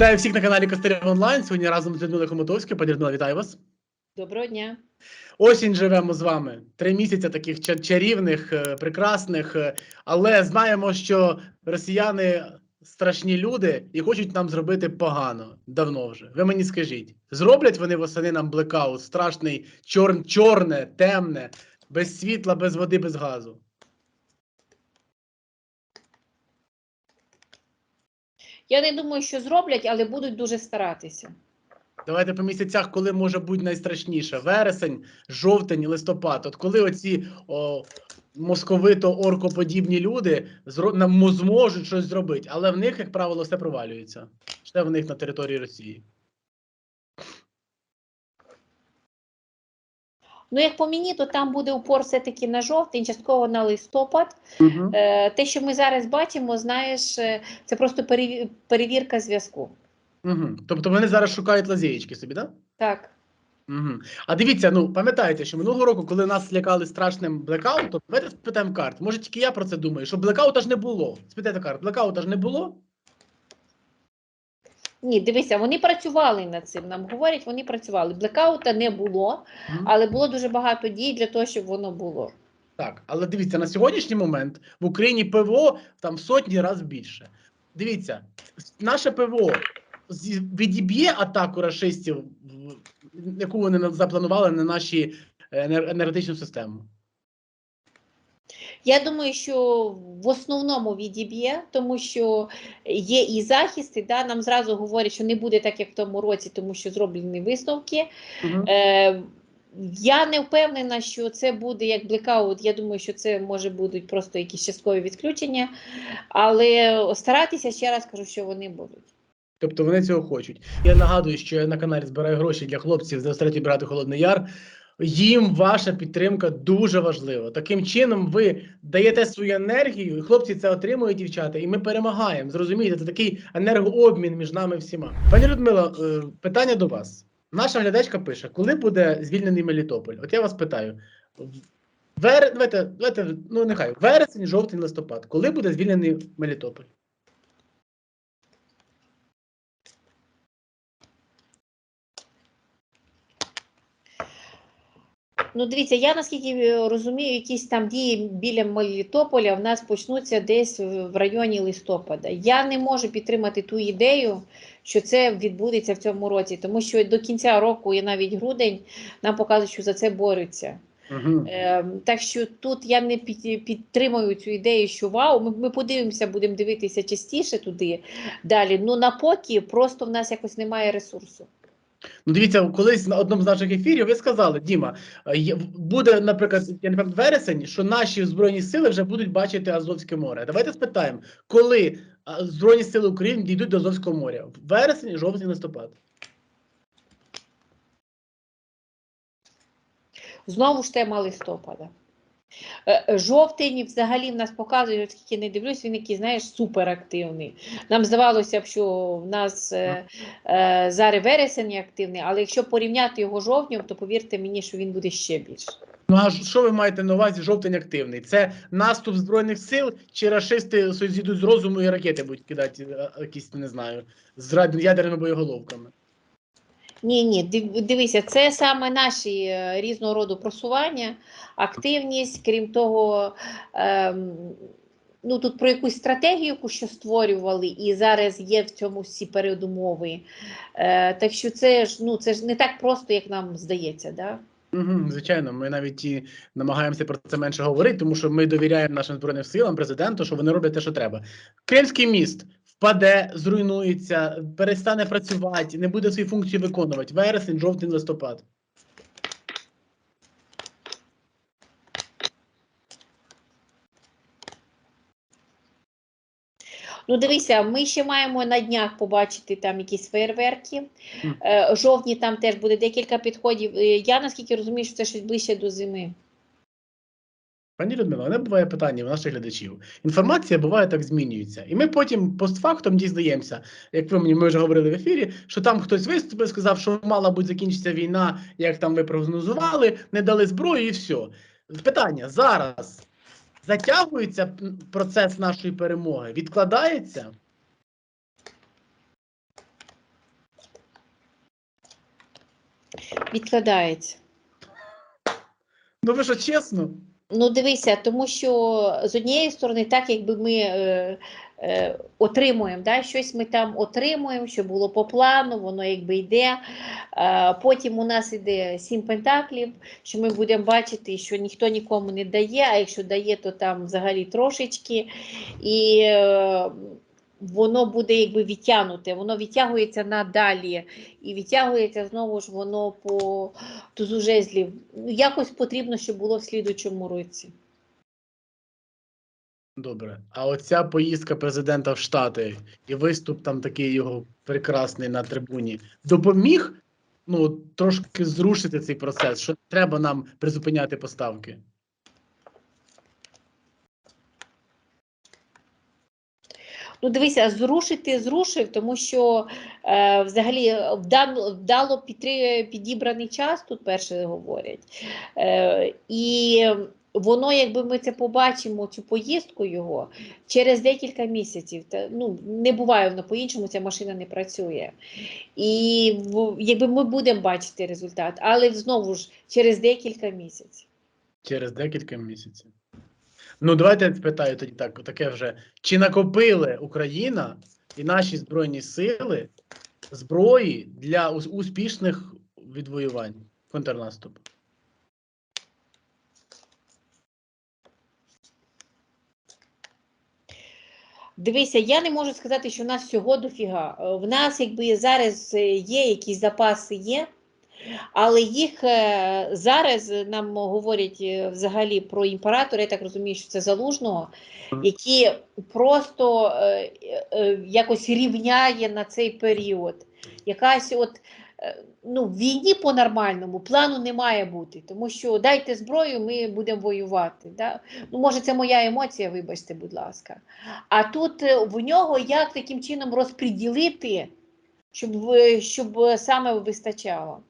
Вітаю всіх на каналі Костеря Онлайн. Сьогодні разом з Людмилою Хомутовською. Пані Людмила, вітаю вас. Доброго дня. Осінь живемо з вами. Три місяці таких ча- чарівних, е, прекрасних. е, Але знаємо, що росіяни страшні люди і хочуть нам зробити погано. Давно вже. Ви мені скажіть, зроблять вони восени нам блекаут, страшний, чор, чорне, темне, без світла, без води, без газу. Я не думаю, що зроблять, але будуть дуже старатися. Давайте по місяцях, коли може бути найстрашніше: вересень, жовтень, листопад. От коли оці о, московито оркоподібні люди зможуть щось зробити, але в них, як правило, все провалюється. Ще в них на території Росії. Ну, як по мені, то там буде упор все-таки на жовтень, частково на листопад. Угу. Те, що ми зараз бачимо, знаєш, е, це просто перевірка зв'язку. Угу. Тобто вони зараз шукають лазєєчки собі, так? Так. Угу. А дивіться, ну пам'ятаєте, що минулого року, коли нас лякали страшним блекаутом, давайте спитаємо карт. Може, тільки я про це думаю, що блекаута ж не було. Спитайте карт, блекаута ж не було. Ні, дивися, вони працювали над цим. Нам говорять, вони працювали. Блекаута не було, але було дуже багато дій для того, щоб воно було. Так, але дивіться, на сьогоднішній момент в Україні ПВО там сотні разів більше. Дивіться, наше ПВО відіб'є атаку рашистів, яку вони запланували на наші е, енергетичну систему. Я думаю, що в основному відіб'є, тому що є і захисти. Да? Нам зразу говорять, що не буде так, як в тому році, тому що зроблені висновки. Угу. Е, я не впевнена, що це буде як блекаут. Я думаю, що це може будуть просто якісь часткові відключення. Але старатися ще раз кажу, що вони будуть. Тобто вони цього хочуть. Я нагадую, що я на каналі збираю гроші для хлопців з 23 бригади Холодний Яр. Їм ваша підтримка дуже важлива. Таким чином, ви даєте свою енергію, і хлопці це отримують, дівчата, і ми перемагаємо. Зрозумієте, це такий енергообмін між нами всіма. Пані Людмила, е, питання до вас. Наша глядачка пише: коли буде звільнений Мелітополь? От я вас питаю. Вер... Давайте, давайте, ну нехай вересень, жовтень, листопад. Коли буде звільнений Мелітополь? Ну, дивіться, я наскільки е, розумію, якісь там дії біля Мелітополя в нас почнуться десь в в районі листопада. Я не можу підтримати ту ідею, що це відбудеться в цьому році, тому що до кінця року і навіть грудень нам показують, що за це борються. Угу. Е, так що тут я не під, підтримую цю ідею, що вау, ми, ми подивимося, будемо дивитися частіше туди далі. Ну на поки просто в нас якось немає ресурсу. Ну, дивіться, колись на одному з наших ефірів ви сказали, Діма, е, буде, наприклад, я не пам'ятаю, вересень, що наші збройні сили вже будуть бачити Азовське море. Давайте спитаємо, коли Збройні сили України дійдуть до Азовського моря? Вересень, жовтень, листопад. Знову ж тема листопада. Е, е, Жовтень взагалі в нас показує, оскільки не дивлюсь, він який, знаєш, суперактивний. Нам здавалося б, що в нас е, е, зараз вересень активний, але якщо порівняти його жовтнем, то повірте мені, що він буде ще більше. Ну а що ви маєте на увазі жовтень активний? Це наступ збройних сил чи рашисти зійдуть з розуму і ракети будуть кидати, е, якісь не знаю, з ядерними боєголовками? Ні, ні, дивися, це саме наші е, різного роду просування, активність, крім того, ем, ну тут про якусь стратегію, що створювали, і зараз є в цьому всі передумови. Е, так що це ж ну це ж не так просто, як нам здається. Да? Угу, звичайно, ми навіть і намагаємося про це менше говорити, тому що ми довіряємо нашим збройним силам, президенту, що вони роблять те, що треба. Кримський міст впаде, зруйнується, перестане працювати, не буде свої функції виконувати. Вересень, жовтень, листопад. Ну, дивися, ми ще маємо на днях побачити там якісь фейерверки. Е, жовтні там теж буде декілька підходів. Е, Я наскільки розумію, що це щось ближче до зими. Пані Людмила, мене буває питання у наших глядачів. Інформація буває так змінюється. І ми потім постфактом дізнаємося, як ви мені ми вже говорили в ефірі, що там хтось виступив, сказав, що мала бути закінчиться війна, як там ви прогнозували, не дали зброю і все. Питання зараз затягується процес нашої перемоги, відкладається? Відкладається. Ну ви що, чесно? Ну, дивися, тому що з однієї сторони, так якби ми е, е, отримуємо, да, щось ми там отримуємо, що було по плану, воно якби йде. Е, потім у нас йде сім пентаклів, що ми будемо бачити, що ніхто нікому не дає, а якщо дає, то там взагалі трошечки. І е, воно буде якби відтягнуте, воно відтягується надалі. І відтягується знову ж воно по тузу жезлів. Якось потрібно, щоб було в слідучому році. Добре. А оця поїздка президента в Штати і виступ там такий його прекрасний на трибуні допоміг ну, трошки зрушити цей процес, що треба нам призупиняти поставки. Ну, дивися, зрушити зрушив, тому що е, взагалі вдало, підібраний час, тут перше говорять. Е, і воно, якби ми це побачимо, цю поїздку його через декілька місяців. Та, ну, не буває воно по-іншому, ця машина не працює. І якби ми будемо бачити результат, але знову ж через декілька місяців. Через декілька місяців. Ну, давайте я спитаю тоді так, таке вже. Чи накопили Україна і наші Збройні сили зброї для успішних відвоювань контрнаступу? Дивися, я не можу сказати, що в нас всього дофіга. Е, В нас якби зараз е, є якісь запаси є, але їх е, зараз нам говорять е, взагалі про імператора, я так розумію, що це залужного, які просто е, якось рівняє на цей період. Якась от ну, в війні по-нормальному плану не має бути, тому що дайте зброю, ми будемо воювати. Да? Ну, може, це моя емоція, вибачте, будь ласка. А тут в нього як таким чином розподілити, щоб, щоб саме вистачало.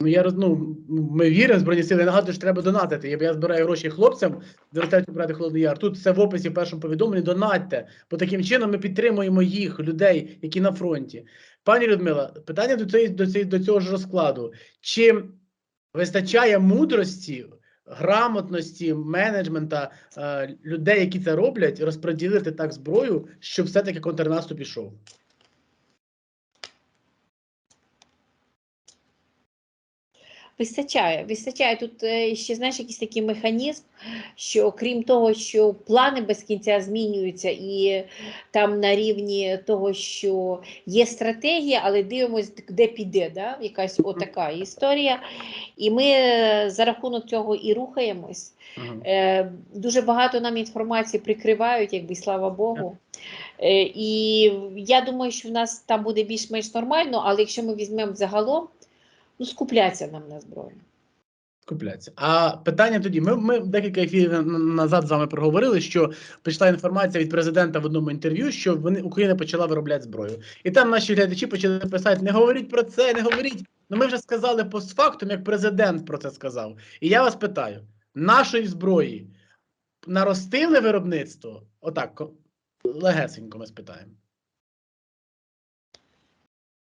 Ну, я ну, ми віримо Збройні сили. Нагадую, що треба донатити. Я, я збираю гроші хлопцям, звертаюся брати Холодний Яр. Тут все в описі в першому повідомленні. Донатьте, бо таким чином ми підтримуємо їх, людей, які на фронті. Пані Людмила, питання до цієї до, цієї, до цього ж розкладу. Чи вистачає мудрості, грамотності, менеджмента е, людей, які це роблять, розподілити так зброю, щоб все-таки контрнаступ пішов? Вистачає, вистачає. Тут е, ще знаєш якийсь такий механізм, що крім того, що плани без кінця змінюються, і там на рівні того, що є стратегія, але дивимось, де піде, да? якась отака історія. І ми е, за рахунок цього і рухаємось. Е, дуже багато нам інформації прикривають, якби слава Богу. Е, і я думаю, що в нас там буде більш-менш нормально, але якщо ми візьмемо загалом, ну скупляться нам на зброю. Купляться. А питання тоді: ми, ми декілька ефірів на- на- назад з вами проговорили, що прийшла інформація від президента в одному інтерв'ю, що вони Україна почала виробляти зброю. І там наші глядачі почали писати: не говоріть про це, не говоріть. Ну ми вже сказали постфактум, як президент про це сказав. І я вас питаю: нашої зброї наростили виробництво? Отак, легесенько ми спитаємо.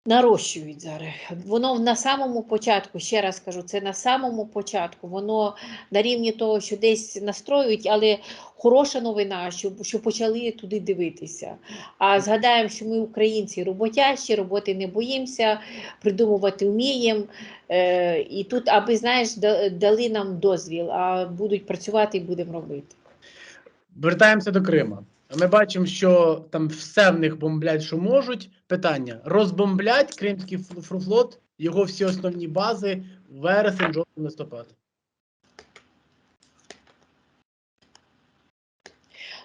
Нарощують зараз. Воно на самому початку, ще раз кажу, це на самому початку. Воно на рівні того, що десь настроюють, але хороша новина, що, що почали туди дивитися. А згадаємо, що ми українці роботящі, роботи не боїмося, придумувати вміємо. Е, і тут, аби знаєш, да- дали нам дозвіл, а будуть працювати і будемо робити. Вертаємося до Крима. Ми бачимо, що там все в них бомблять, що можуть. Питання: розбомблять Кримський фл- фл- флот, його всі основні бази, вересень, жовтень, листопад.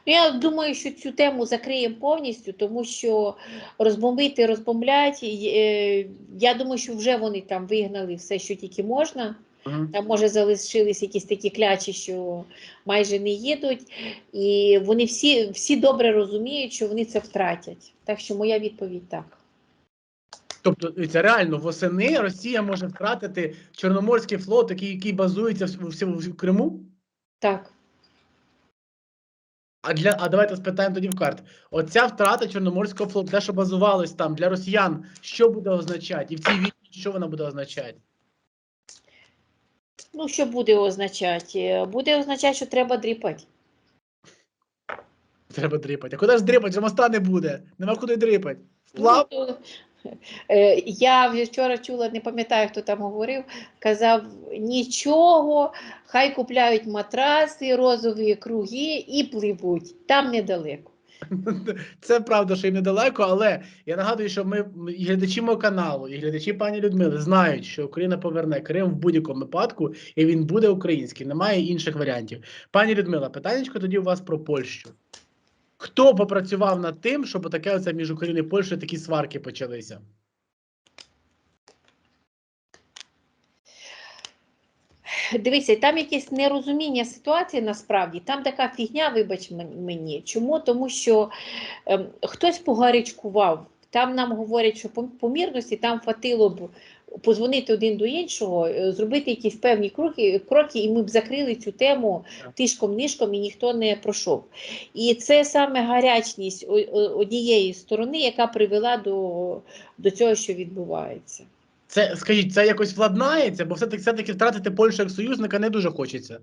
Ну, я думаю, що цю тему закриємо повністю, тому що розбомбити, розбомблять. е, Я думаю, що вже вони там вигнали все, що тільки можна. Там, може, залишились якісь такі клячі, що майже не їдуть. І вони всі, всі добре розуміють, що вони це втратять. Так що моя відповідь так. Тобто, дивіться, реально восени Росія може втратити Чорноморський флот, який, який базується в, в, в Криму. Так. А для а давайте спитаємо тоді в карт. Оця втрата Чорноморського флоту, те, що базувалось там для росіян, що буде означати? І в цій війні що вона буде означати? Ну, що буде означати? Е, Буде означати, що треба дріпати. Треба дрипати. А куди ж дрипати? Вже моста не буде. Нема куди дрипати. Вплав? Ну, е, Я вчора чула, не пам'ятаю, хто там говорив, казав, нічого, хай купляють матраси, розові круги і пливуть. Там недалеко. Це правда, що їм недалеко, але я нагадую, що ми і глядачі мого каналу, і глядачі пані Людмили знають, що Україна поверне Крим в будь-якому випадку, і він буде український. Немає інших варіантів. Пані Людмила, питаннячко тоді у вас про Польщу. Хто попрацював над тим, щоб таке оце між Україною і Польщею такі сварки почалися? Дивися, там якесь нерозуміння ситуації насправді. Там така фігня, вибач мені. Чому? Тому що ем, хтось погарячкував. Там нам говорять, що по помірності там хватило б позвонити один до іншого, е, зробити якісь певні кроки, кроки, і ми б закрили цю тему тишком-нишком, і ніхто не пройшов. І це саме гарячність однієї сторони, яка привела до, до цього, що відбувається. Це скажіть, це якось владнається, бо все-таки все-таки втратити Польщу як союзника не дуже хочеться.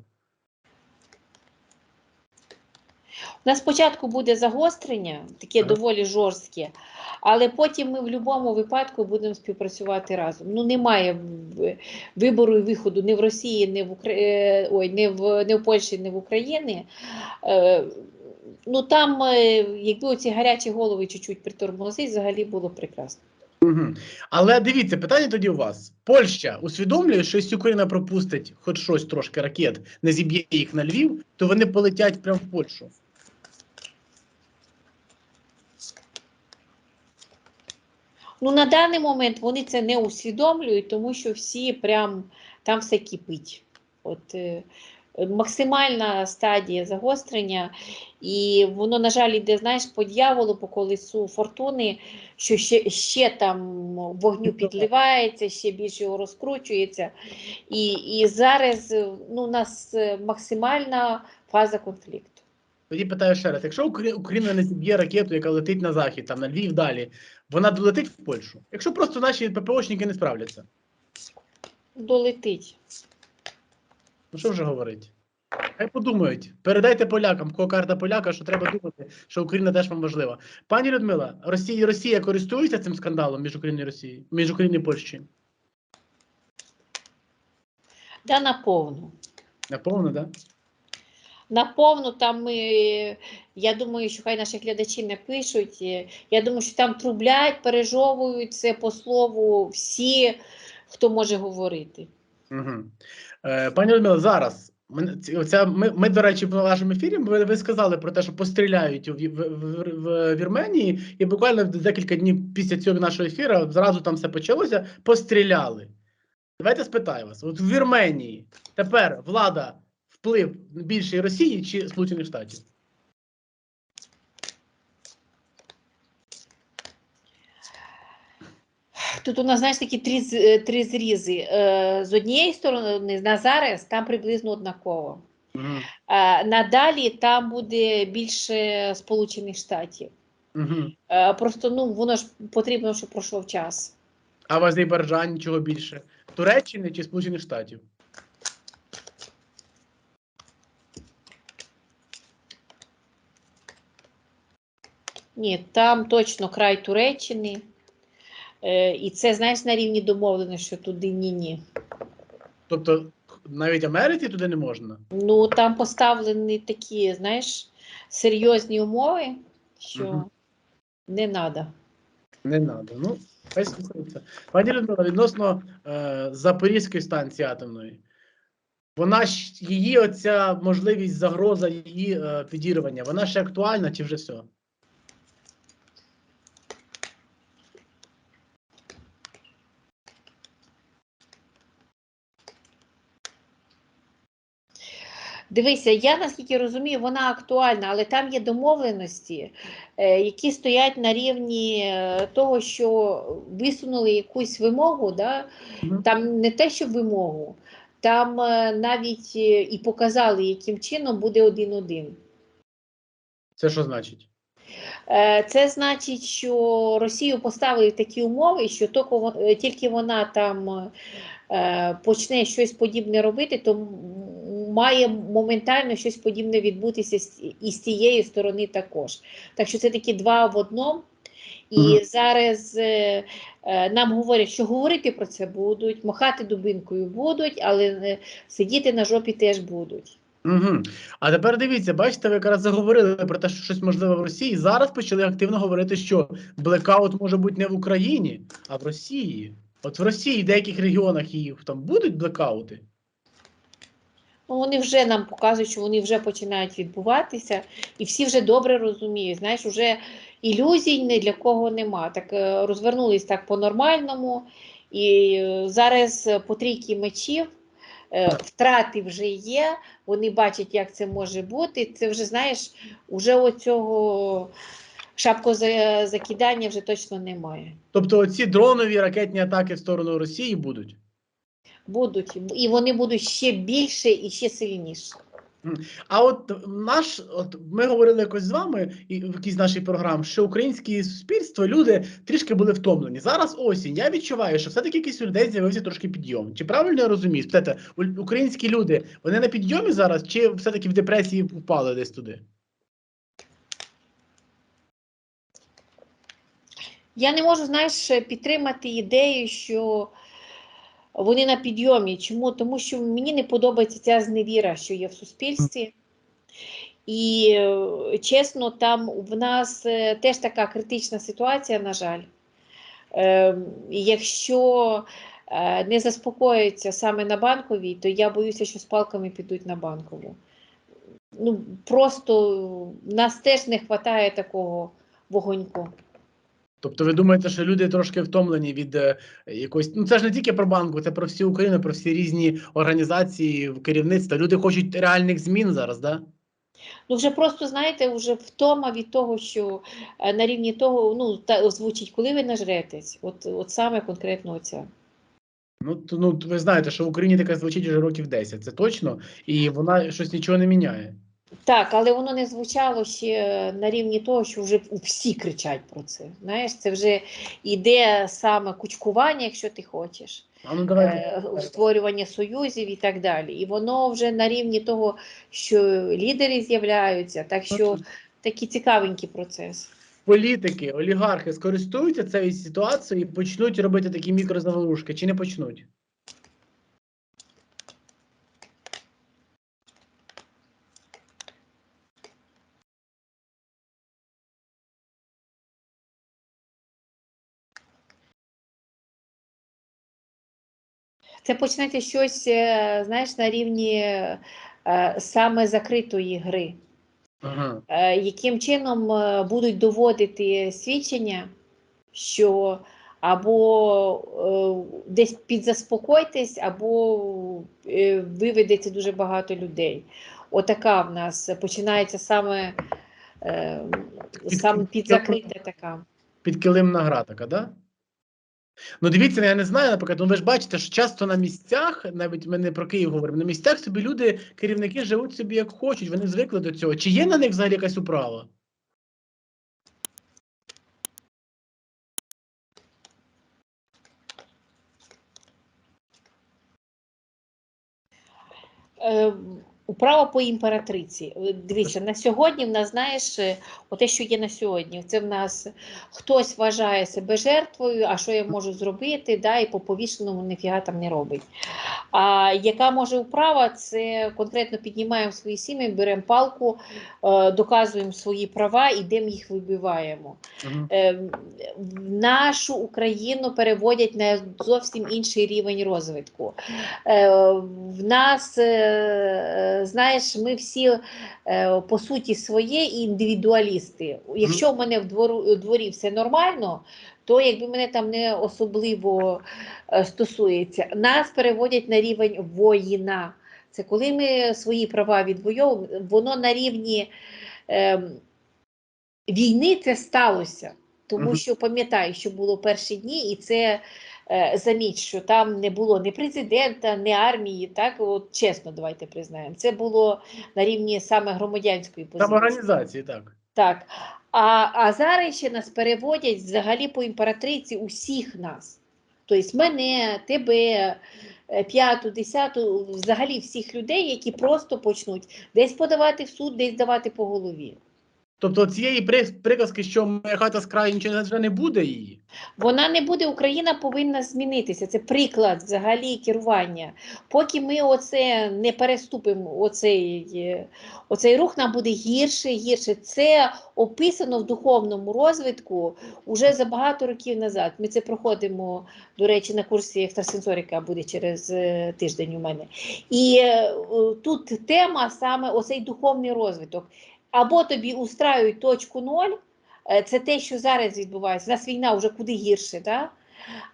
У нас спочатку буде загострення, таке Ага. доволі жорстке, але потім ми в будь-якому випадку будемо співпрацювати разом. Ну немає вибору і виходу ні в Росії, ні в Укра... е, Ой, не в не в Польщі, ні в Україні. Е, Ну там, е, якби оці гарячі голови чуть-чуть притормозить, взагалі було прекрасно. Угу. Але дивіться, питання тоді у вас. Польща усвідомлює, що якщо Україна пропустить хоч щось трошки ракет, не зіб'є їх на Львів, то вони полетять прямо в Польщу. Ну, на даний момент вони це не усвідомлюють, тому що всі прям там все кипить. От е, максимальна стадія загострення, і воно, на жаль, йде, знаєш, по дьяволу, по колесу фортуни, що ще, ще там вогню підливається, ще більше його розкручується. І, і зараз ну, у нас е, максимальна фаза конфлікту. Тоді питаю ще раз: якщо Україна не зіб'є ракету, яка летить на захід, там на Львів далі, вона долетить в Польщу. Якщо просто наші ППОшники не справляться, Долетить. Ну що вже говорить? Хай подумають, передайте полякам, кого карта поляка, що треба думати, що Україна теж вам важлива. Пані Людмила, Росія, Росія користується цим скандалом між Україною і Росією, між Україною і Польщею? Да, наповну. Наповно, так? Да? Наповну там ми, я думаю, що хай наші глядачі не пишуть. Я думаю, що там трублять, пережовують це по слову всі, хто може говорити. Угу. Е, пані Людмила, зараз. Оця, ми, ми, до речі, в вашому ефірі ви, ви сказали про те, що постріляють в, в, в, в Вірменії, і буквально декілька днів після цього нашого ефіру зразу там все почалося, постріляли. Давайте спитаю вас: от в Вірменії тепер влада вплив більшої Росії чи Сполучених Штатів? Тут у нас, знаєш, такі три, е, три зрізи. Е, З однієї сторони, на зараз там приблизно однаково. Е, Надалі там буде більше Сполучених Штатів. Е, Просто ну, воно ж потрібно, щоб пройшов час. А в Азербайджані чого більше? Туреччини чи Сполучених Штатів? Ні, там точно край Туреччини. Е, І це, знаєш, на рівні домовлено, що туди ні-ні. Тобто навіть Америці туди не можна? Ну, там поставлені такі, знаєш, серйозні умови, що Мгм. не треба. Не треба. Ну. Пані Людмила, відносно е, Запорізької станції атомної, вона ж її оця можливість загроза її е, підірвання, вона ще актуальна чи вже все? Дивися, я наскільки розумію, вона актуальна, але там є домовленості, е, які стоять на рівні е, того, що висунули якусь вимогу. Да? Там не те, що вимогу, там е, навіть і показали, яким чином буде один-один. Це що значить? Це значить, що Росію поставили такі умови, що тільки вон- тільки вона там почне щось подібне робити, то має моментально щось подібне відбутися і з цієї сторони також. Так що це такі два в одному. І Мгм. зараз е, е, нам говорять, що говорити про це будуть, махати дубинкою будуть, але е, сидіти на жопі теж будуть. Угу. А тепер дивіться, бачите, ви якраз заговорили про те, що щось можливе в Росії. Зараз почали активно говорити, що блекаут може бути не в Україні, а в Росії. От в Росії, в деяких регіонах їх там будуть блекаути. Ну, вони вже нам показують, що вони вже починають відбуватися, і всі вже добре розуміють. Знаєш, вже ілюзій ні для кого нема. Так е, розвернулись так по-нормальному, і е, зараз по трійки мечів е, втрати вже є. Вони бачать, як це може бути. Це вже знаєш, уже оцього шапкозакидання вже точно немає. Тобто ці дронові ракетні атаки в сторону Росії будуть. Будуть, і вони будуть ще більше і ще сильніше. А от наш, от ми говорили якось з вами і в якійсь нашій програмі, що українське суспільство, люди трішки були втомлені. Зараз осінь. Я відчуваю, що все-таки якийсь у людей з'явився трошки підйом. Чи правильно я розумію? Спитайте, українські люди вони на підйомі зараз, чи все-таки в депресії впали десь туди? Я не можу, знаєш, підтримати ідею, що вони на підйомі. Чому? Тому що мені не подобається ця зневіра, що є в суспільстві. І е, чесно, там в нас е, теж така критична ситуація, на жаль. Ем, Якщо е, не заспокоїться саме на банковій, то я боюся, що з палками підуть на банкову. Ну, просто нас теж не вистачає такого вогоньку. Тобто, ви думаєте, що люди трошки втомлені від е, якоїсь. Ну це ж не тільки про банку, це про всю Україну, про всі різні організації, керівництва. Люди хочуть реальних змін зараз, да? Ну, вже просто, знаєте, вже втома від того, що е, на рівні того, ну, та, звучить, коли ви нажретесь, от, от саме конкретно оця. Ну, то, ну ви знаєте, що в Україні таке звучить вже років 10, це точно, і вона щось нічого не міняє. Так, але воно не звучало ще на рівні того, що вже всі кричать про це. Знаєш, це вже йде саме кучкування, якщо ти хочеш, А ну давайте. е, створювання союзів і так далі. І воно вже на рівні того, що лідери з'являються, так що такий цікавенький процес. Політики, олігархи скористуються цією ситуацією і почнуть робити такі мікрозаворушки, чи не почнуть? Це почнеться щось, е, знаєш, на рівні е, саме закритої гри. Ага. Е, Яким чином будуть доводити свідчення, що або десь підзаспокойтесь, або виведеться дуже багато людей. Отака в нас починається саме, саме підзакрита така. Підкилимна гра така, да? Ну, дивіться, я не знаю, наприклад, ну ви ж бачите, що часто на місцях, навіть ми не про Київ говоримо, на місцях собі люди, керівники живуть собі як хочуть, вони звикли до цього. Чи є на них взагалі якась управа? Е, Управа по імператриці. Е, Дивіться, на сьогодні в нас, знаєш, е, оте, що є на сьогодні, це в нас хтось вважає себе жертвою, а що я можу зробити, да, і по повішеному ніфіга там не робить. А яка може управа, це конкретно піднімаємо свої сім'ї, беремо палку, е, доказуємо свої права, ідемо їх вибиваємо. Угу. Нашу Україну переводять на зовсім інший рівень розвитку. В нас, знаєш, ми всі е, по суті своє індивідуалісти. Якщо в мене в двору, дворі все нормально, то якби мене там не особливо е, стосується, нас переводять на рівень воїна. Це коли ми свої права відвоюємо, воно на рівні ем, війни це сталося. Тому що пам'ятаю, що було перші дні, і це е, замість, що там не було ні президента, ні армії. Так, от чесно, давайте признаємо. Це було на рівні саме громадянської позиції. Там організації, так. Так. А, а зараз ще нас переводять взагалі по імператриці усіх нас. Тобто мене, тебе, е, п'яту, десяту, взагалі всіх людей, які просто почнуть десь подавати в суд, десь давати по голові. Тобто цієї приказки, що моя хата з краю нічого вже не буде її. Вона не буде, Україна повинна змінитися. Це приклад взагалі керування. Поки ми оце не переступимо, оцей, оцей рух нам буде гірше, гірше. Це описано в духовному розвитку уже за багато років назад. Ми це проходимо, до речі, на курсі екстрасенсорика буде через е, тиждень у мене. І е, тут тема саме оцей духовний розвиток. Або тобі устраюють точку ноль, Е, Це те, що зараз відбувається. У нас війна вже куди гірше, да?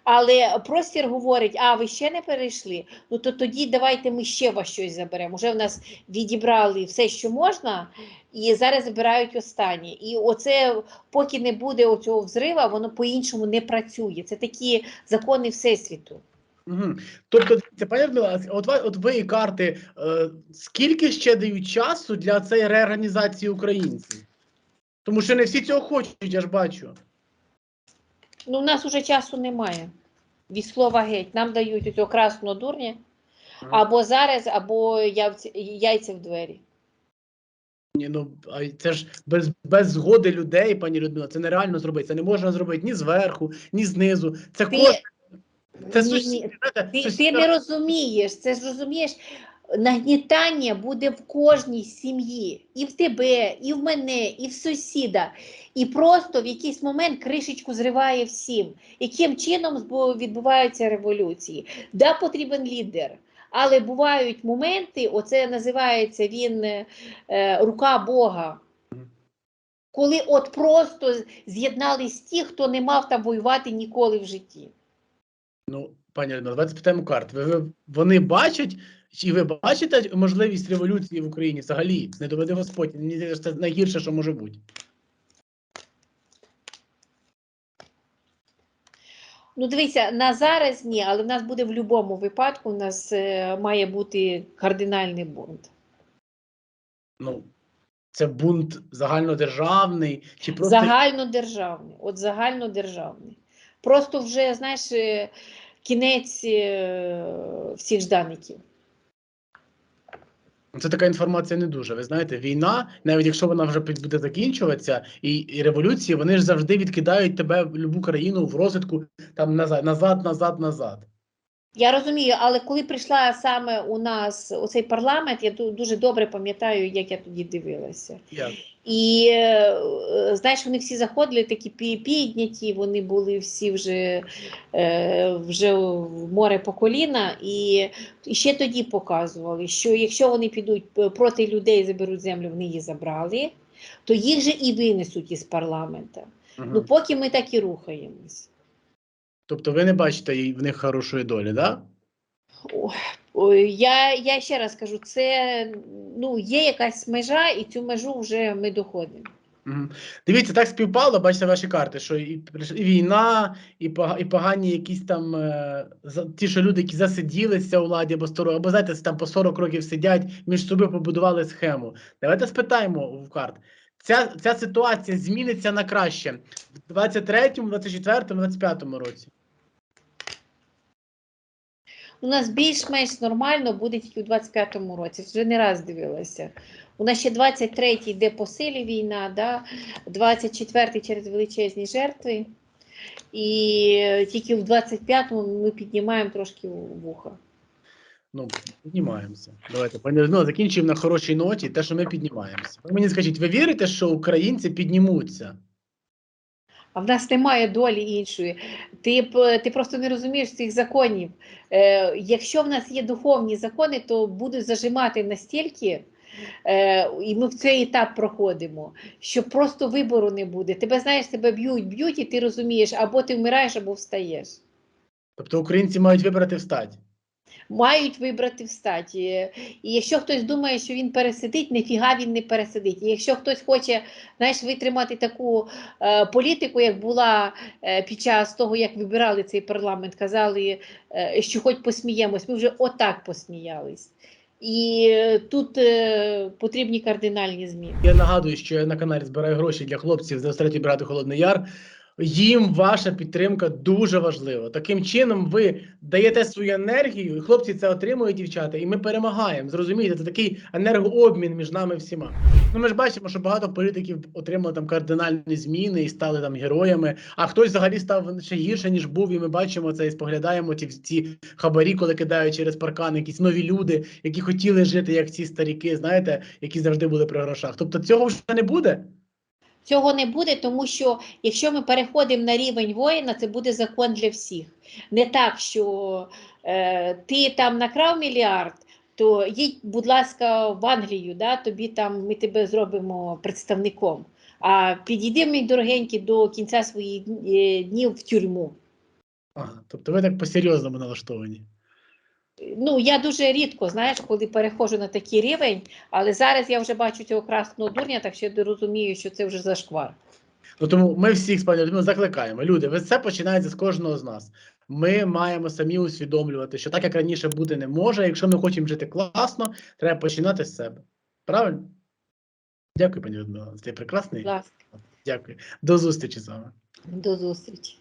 але простір говорить, а ви ще не перейшли, ну то тоді давайте ми ще вас щось заберемо. Уже в нас відібрали все, що можна, і зараз забирають останнє. І оце, поки не буде оцього взрива, воно по-іншому не працює. Це такі закони Всесвіту. Угу. Тобто, це пані Людмила, от, от ви і карти, е, скільки ще дають часу для цієї реорганізації українців? Тому що не всі цього хочуть, я ж бачу. Ну, у нас уже часу немає. Від слова геть. Нам дають оцього красного дурня. Або зараз, або явці- яйця в двері. Ні, ну а це ж без, без згоди людей, пані Людмила, це нереально зробити. Це не можна зробити ні зверху, ні знизу. Це Ти- кожен. Це ні. знаєте, Ти, ти не розумієш, це ж розумієш, нагнітання буде в кожній сім'ї, і в тебе, і в мене, і в сусіда. І просто в якийсь момент кришечку зриває всім. Яким чином відбуваються революції? Да, потрібен лідер. Але бувають моменти, оце називається він е, рука Бога. Коли от просто з'єднались ті, хто не мав там воювати ніколи в житті. Ну, пані Людмила, давайте спитаємо карт. Ви, ви, вони бачать, чи ви бачите можливість революції в Україні взагалі? Не доведе Господь. Мені це найгірше, що може бути. Ну, дивіться, на зараз ні, але в нас буде в будь-якому випадку, у нас е, має бути кардинальний бунт. Ну, це бунт загальнодержавний, чи просто Загальнодержавний, от загальнодержавний. Просто вже, знаєш, е, кінець е, всіх ждаників. Це така інформація не дуже. Ви знаєте, війна, навіть якщо вона вже буде закінчуватися, і, і революції, вони ж завжди відкидають тебе в будь-яку країну в розвитку там назад, назад, назад, назад. Я розумію, але коли прийшла саме у нас оцей парламент, я дуже добре пам'ятаю, як я тоді дивилася. Як? І е, знаєш, вони всі заходили такі підняті, вони були всі вже, е, вже в море по коліна, і, ще тоді показували, що якщо вони підуть проти людей, заберуть землю, вони її забрали, то їх же і винесуть із парламента. Мгм. Ну поки ми так і рухаємось. Тобто ви не бачите в них хорошої долі, да? Я, я ще раз кажу, це ну, є якась межа, і цю межу вже ми доходимо. Дивіться, так співпало, бачите ваші карти, що і, і війна, і, і погані якісь там е, ті, що люди, які засиділися у владі, або, старо, або знаєте, там по 40 років сидять, між собою побудували схему. Давайте спитаємо у карт. Ця, ця ситуація зміниться на краще в 23-му, 24-му, 25-му році. У нас більш-менш нормально буде тільки у 25-му році. Вже не раз дивилася. У нас ще 23-й йде по силі війна, да? 24-й через величезні жертви. І тільки в 25-му ми піднімаємо трошки вуха. Ну, піднімаємося. Давайте, Людмила, закінчуємо на хорошій ноті, те, що ми піднімаємося. Ви мені скажіть, ви вірите, що українці піднімуться? А в нас немає долі іншої. Ти, ти просто не розумієш цих законів. Е, якщо в нас є духовні закони, то будуть зажимати настільки, е, і ми в цей етап проходимо, що просто вибору не буде. Тебе знаєш, тебе б'ють, б'ють, і ти розумієш, або ти вмираєш, або встаєш. Тобто українці мають вибрати встать. Мають вибрати встать. І і якщо хтось думає, що він пересидить, ніфіга він не пересидить. І якщо хтось хоче знаєш, витримати таку е, політику, як була е, під час того, як вибирали цей парламент, казали, е, що хоч посміємось, ми вже отак посміялись. І тут е, потрібні кардинальні зміни. Я нагадую, що я на каналі збираю гроші для хлопців з 93-ї бригади Холодний Яр. Їм ваша підтримка дуже важлива. Таким чином, ви даєте свою енергію, і хлопці це отримують, дівчата, і ми перемагаємо. Зрозумієте, це такий енергообмін між нами всіма. Ну, ми ж бачимо, що багато політиків отримали там кардинальні зміни і стали там героями. А хтось взагалі став ще гірше, ніж був. І ми бачимо це і споглядаємо ті, ці хабарі, коли кидають через паркан якісь нові люди, які хотіли жити як ці старіки, знаєте, які завжди були при грошах. Тобто цього вже не буде. Цього не буде, тому що якщо ми переходимо на рівень воїна, це буде закон для всіх. Не так, що е, ти там накрав мільярд, то їдь, будь ласка, в Англію, да, тобі там ми тебе зробимо представником. А підійди, мій дорогенький, до кінця своїх е, днів в тюрму. Ага, тобто ви так по-серйозному налаштовані. Ну, я дуже рідко, знаєш, коли переходжу на такий рівень, але зараз я вже бачу цього красного дурня, так що я розумію, що це вже зашквар. Ну тому ми всіх з пані Людмилою закликаємо. Люди, це починається з кожного з нас. Ми маємо самі усвідомлювати, що так як раніше бути не може. Якщо ми хочемо жити класно, треба починати з себе. Правильно? Дякую, пані Людмила. Це прекрасний. Ласка, Дякую. До зустрічі з вами. до зустрічі.